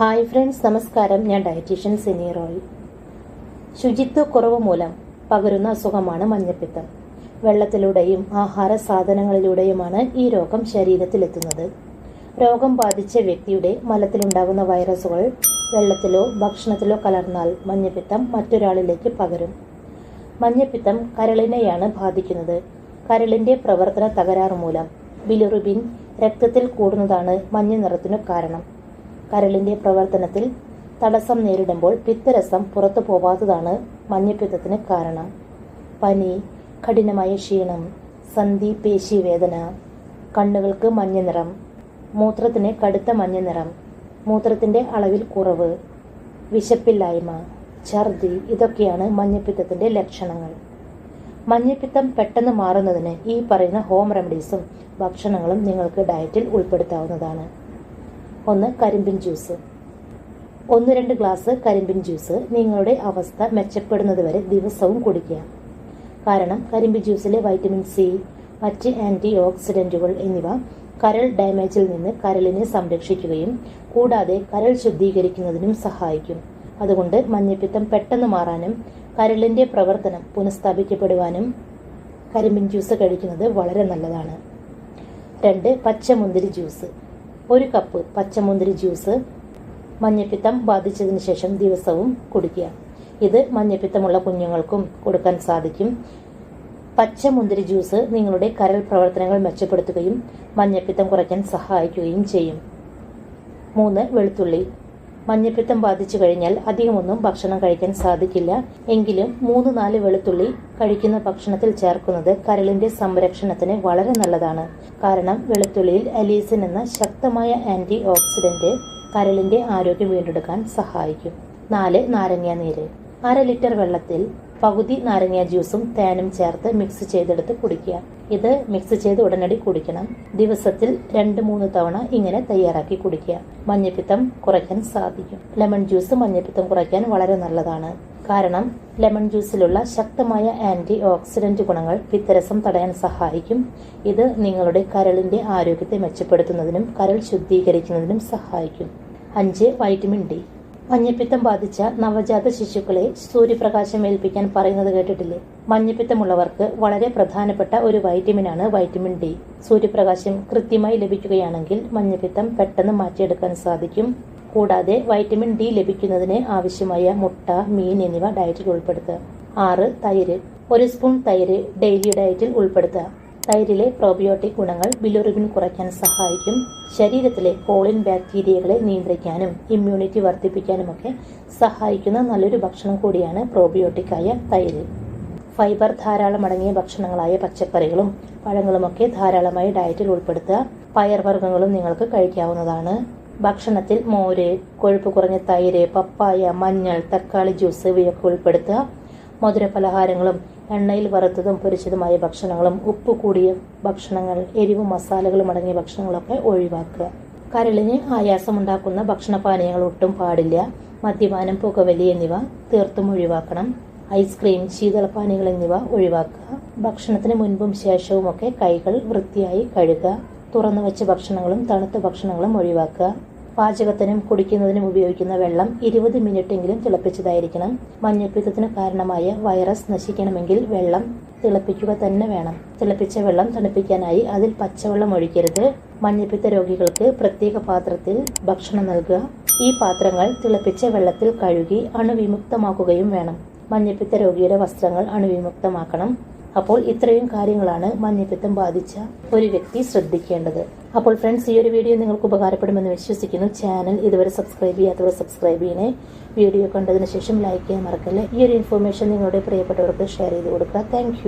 Hi friends നമസ്കാരം. ഞാൻ dietitian Sini Roy. ശുചിത്വ കുറവ് മൂലം പകരുന്ന അസുഖമാണ് മഞ്ഞപ്പിത്തം. വെള്ളത്തിലൂടെയും ആഹാര സാധനങ്ങളിലൂടെയുമാണ് ഈ രോഗം ശരീരത്തിലെത്തുന്നത്. രോഗം ബാധിച്ച വ്യക്തിയുടെ മലത്തിലുണ്ടാകുന്ന വൈറസുകൾ വെള്ളത്തിലോ ഭക്ഷണത്തിലോ കലർന്നാൽ മഞ്ഞപ്പിത്തം മറ്റൊരാളിലേക്ക് പകരും. മഞ്ഞപ്പിത്തം കരളിനെയാണ് ബാധിക്കുന്നത്. കരളിന്റെ പ്രവർത്തന തകരാറ് മൂലം ബിലിറുബിൻ രക്തത്തിൽ കൂടുന്നതാണ് മഞ്ഞ നിറത്തിനു കാരണം. കരളിന്റെ പ്രവർത്തനത്തിൽ തടസ്സം നേരിടുമ്പോൾ പിത്തരസം പുറത്തു പോവാത്തതാണ് മഞ്ഞപ്പിത്തത്തിന് കാരണം. പനി കഠിനമായ ക്ഷീണം സന്ധി പേശി വേദന കണ്ണുകൾക്ക് മഞ്ഞ നിറം മൂത്രത്തിന് കടുത്ത മഞ്ഞ നിറം മൂത്രത്തിന്റെ അളവിൽ കുറവ് വിശപ്പില്ലായ്മ ഛർദി ഇതൊക്കെയാണ് മഞ്ഞപ്പിത്തത്തിന്റെ ലക്ഷണങ്ങൾ. മഞ്ഞപ്പിത്തം പെട്ടെന്ന് മാറുന്നതിന് ഈ പറയുന്ന ഹോം റെമഡീസും ഭക്ഷണങ്ങളും നിങ്ങൾക്ക് ഡയറ്റിൽ ഉൾപ്പെടുത്താവുന്നതാണ്. ഒന്ന് കരിമ്പിൻ ജ്യൂസ്. ഒന്ന് രണ്ട് ഗ്ലാസ് കരിമ്പിൻ ജ്യൂസ്. നിങ്ങളുടെ അവസ്ഥ മെച്ചപ്പെടുന്നത് വരെ ദിവസവും കുടിക്കുക. കാരണം കരിമ്പിൻ ജ്യൂസിലെ വൈറ്റമിൻ സി മറ്റ് ആന്റി ഓക്സിഡന്റുകൾ എന്നിവ കരൾ ഡാമേജിൽ നിന്ന് കരളിനെ സംരക്ഷിക്കുകയും കൂടാതെ കരൾ ശുദ്ധീകരിക്കുന്നതിനും സഹായിക്കും. അതുകൊണ്ട് മഞ്ഞപ്പിത്തം പെട്ടെന്ന് മാറാനും കരളിന്റെ പ്രവർത്തനം പുനഃസ്ഥാപിക്കപ്പെടുവാനും കരിമ്പിൻ ജ്യൂസ് കഴിക്കുന്നത് വളരെ നല്ലതാണ്. രണ്ട് പച്ചമുന്തിരി ജ്യൂസ്. ഒരു കപ്പ് പച്ചമുന്തിരി ജ്യൂസ് മഞ്ഞപ്പിത്തം ബാധിച്ചതിന് ശേഷം ദിവസവും കുടിക്കുക. ഇത് മഞ്ഞപ്പിത്തമുള്ള കുഞ്ഞുങ്ങൾക്കും കൊടുക്കാൻ സാധിക്കും. പച്ചമുന്തിരി ജ്യൂസ് നിങ്ങളുടെ കരൾ പ്രവർത്തനങ്ങൾ മെച്ചപ്പെടുത്തുകയും മഞ്ഞപ്പിത്തം കുറയ്ക്കാൻ സഹായിക്കുകയും ചെയ്യും. മൂന്ന് വെളുത്തുള്ളി മഞ്ഞപ്പിത്തം ബാധിച്ചു കഴിഞ്ഞാൽ അധികമൊന്നും ഭക്ഷണം കഴിക്കാൻ സാധിക്കില്ല. എങ്കിലും മൂന്ന് നാല് വെളുത്തുള്ളി കഴിക്കുന്ന ഭക്ഷണത്തിൽ ചേർക്കുന്നത് കരളിന്റെ സംരക്ഷണത്തിന് വളരെ നല്ലതാണ്. കാരണം വെളുത്തുള്ളിയിൽ അലീസിൻ എന്ന ശക്തമായ ആന്റി ഓക്സിഡന്റ് കരളിന്റെ ആരോഗ്യം വീണ്ടെടുക്കാൻ സഹായിക്കും. നാല് നാരങ്ങ നീര്. അര ലിറ്റർ വെള്ളത്തിൽ പകുതി നാരങ്ങ ജ്യൂസും തേനും ചേർത്ത് മിക്സ് ചെയ്തെടുത്ത് കുടിക്കുക. ഇത് മിക്സ് ചെയ്ത് ഉടനടി കുടിക്കണം. ദിവസത്തിൽ രണ്ട് മൂന്ന് തവണ ഇങ്ങനെ തയ്യാറാക്കി കുടിക്കുക. മഞ്ഞപ്പിത്തം കുറയ്ക്കാൻ സാധിക്കും. ലെമൺ ജ്യൂസ് മഞ്ഞപ്പിത്തം കുറയ്ക്കാൻ വളരെ നല്ലതാണ്. കാരണം ലെമൺ ജ്യൂസിലുള്ള ശക്തമായ ആന്റി ഓക്സിഡന്റ് ഗുണങ്ങൾ പിത്തരസം തടയാൻ സഹായിക്കും. ഇത് നിങ്ങളുടെ കരളിന്റെ ആരോഗ്യത്തെ മെച്ചപ്പെടുത്തുന്നതിനും കരൾ ശുദ്ധീകരിക്കുന്നതിനും സഹായിക്കും. അഞ്ച് വൈറ്റമിൻ ഡി. മഞ്ഞപ്പിത്തം ബാധിച്ച നവജാത ശിശുക്കളെ സൂര്യപ്രകാശം ഏൽപ്പിക്കാൻ പറയുന്നത് കേട്ടിട്ടില്ലേ? മഞ്ഞപ്പിത്തമുള്ളവർക്ക് വളരെ പ്രധാനപ്പെട്ട ഒരു വൈറ്റമിനാണ് വൈറ്റമിൻ ഡി. സൂര്യപ്രകാശം കൃത്യമായി ലഭിക്കുകയാണെങ്കിൽ മഞ്ഞപ്പിത്തം പെട്ടെന്ന് മാറ്റിയെടുക്കാൻ സാധിക്കും. കൂടാതെ വൈറ്റമിൻ ഡി ലഭിക്കുന്നതിന് ആവശ്യമായ മുട്ട മീൻ എന്നിവ ഡയറ്റിൽ ഉൾപ്പെടുത്തുക. ആറ് തൈര്. ഒരു സ്പൂൺ തൈര് ഡെയിലി ഡയറ്റിൽ ഉൾപ്പെടുത്തുക. തൈരിലെ പ്രോബയോട്ടിക് ഗുണങ്ങൾ ബിലുറിബിൻ കുറയ്ക്കാൻ സഹായിക്കും. ശരീരത്തിലെ കോളിൻ ബാക്ടീരിയകളെ നിയന്ത്രിക്കാനും ഇമ്മ്യൂണിറ്റി വർദ്ധിപ്പിക്കാനുമൊക്കെ സഹായിക്കുന്ന നല്ലൊരു ഭക്ഷണം കൂടിയാണ് പ്രോബിയോട്ടിക്കായ തൈര്. ഫൈബർ ധാരാളം അടങ്ങിയ ഭക്ഷണങ്ങളായ പച്ചക്കറികളും പഴങ്ങളുമൊക്കെ ധാരാളമായി ഡയറ്റിൽ ഉൾപ്പെടുത്തുക. പയർവർഗങ്ങളും നിങ്ങൾക്ക് കഴിക്കാവുന്നതാണ്. ഭക്ഷണത്തിൽ മോര് കൊഴുപ്പ് കുറഞ്ഞ തൈര് പപ്പായ മഞ്ഞൾ തക്കാളി ജ്യൂസ് ഇവയൊക്കെ ഉൾപ്പെടുത്തുക. മധുര പലഹാരങ്ങളും എണ്ണയിൽ വറുത്തതും പൊരിച്ചതുമായ ഭക്ഷണങ്ങളും ഉപ്പ് കൂടിയ ഭക്ഷണങ്ങൾ എരിവും മസാലകളും അടങ്ങിയ ഭക്ഷണങ്ങളൊക്കെ ഒഴിവാക്കുക. കരളിന് ആയാസമുണ്ടാക്കുന്ന ഭക്ഷണപാനീയങ്ങൾ ഒട്ടും പാടില്ല. മദ്യപാനം പുകവലി എന്നിവ തീർത്തും ഒഴിവാക്കണം. ഐസ്ക്രീം ശീതളപാനീയങ്ങൾ എന്നിവ ഒഴിവാക്കുക. ഭക്ഷണത്തിന് മുൻപും ശേഷവും ഒക്കെ കൈകൾ വൃത്തിയായി കഴുകുക. തുറന്നു വെച്ച ഭക്ഷണങ്ങളും തണുത്ത ഭക്ഷണങ്ങളും ഒഴിവാക്കുക. പാചകത്തിനും കുടിക്കുന്നതിനും ഉപയോഗിക്കുന്ന വെള്ളം ഇരുപത് മിനിറ്റെങ്കിലും തിളപ്പിച്ചതായിരിക്കണം. മഞ്ഞപ്പിത്തത്തിന് കാരണമായ വൈറസ് നശിക്കണമെങ്കിൽ വെള്ളം തിളപ്പിക്കുക തന്നെ വേണം. തിളപ്പിച്ച വെള്ളം തണുപ്പിക്കാനായി അതിൽ പച്ചവെള്ളം ഒഴിക്കരുത്. മഞ്ഞപ്പിത്ത രോഗികൾക്ക് പ്രത്യേക പാത്രത്തിൽ ഭക്ഷണം നൽകുക. ഈ പാത്രങ്ങൾ തിളപ്പിച്ച വെള്ളത്തിൽ കഴുകി അണുവിമുക്തമാക്കുകയും വേണം. മഞ്ഞപ്പിത്ത രോഗിയുടെ വസ്ത്രങ്ങൾ അണുവിമുക്തമാക്കണം. അപ്പോൾ ഇത്രയും കാര്യങ്ങളാണ് മഞ്ഞപ്പിത്തം ബാധിച്ച ഒരു വ്യക്തി ശ്രദ്ധിക്കേണ്ടത്. അപ്പോൾ ഫ്രണ്ട്സ് ഈ ഒരു വീഡിയോ നിങ്ങൾക്ക് ഉപകാരപ്പെടുമെന്ന് വിശ്വസിക്കുന്നു. ചാനൽ ഇതുവരെ സബ്സ്ക്രൈബ് ചെയ്യാത്തവർ സബ്സ്ക്രൈബ് ചെയ്യണേ. വീഡിയോ കണ്ടതിന് ശേഷം ലൈക്ക് ചെയ്യാൻ മറക്കല്ലേ. ഈ ഒരു ഇൻഫോർമേഷൻ നിങ്ങളുടെ പ്രിയപ്പെട്ടവർക്ക് ഷെയർ ചെയ്ത് കൊടുക്കുക. താങ്ക്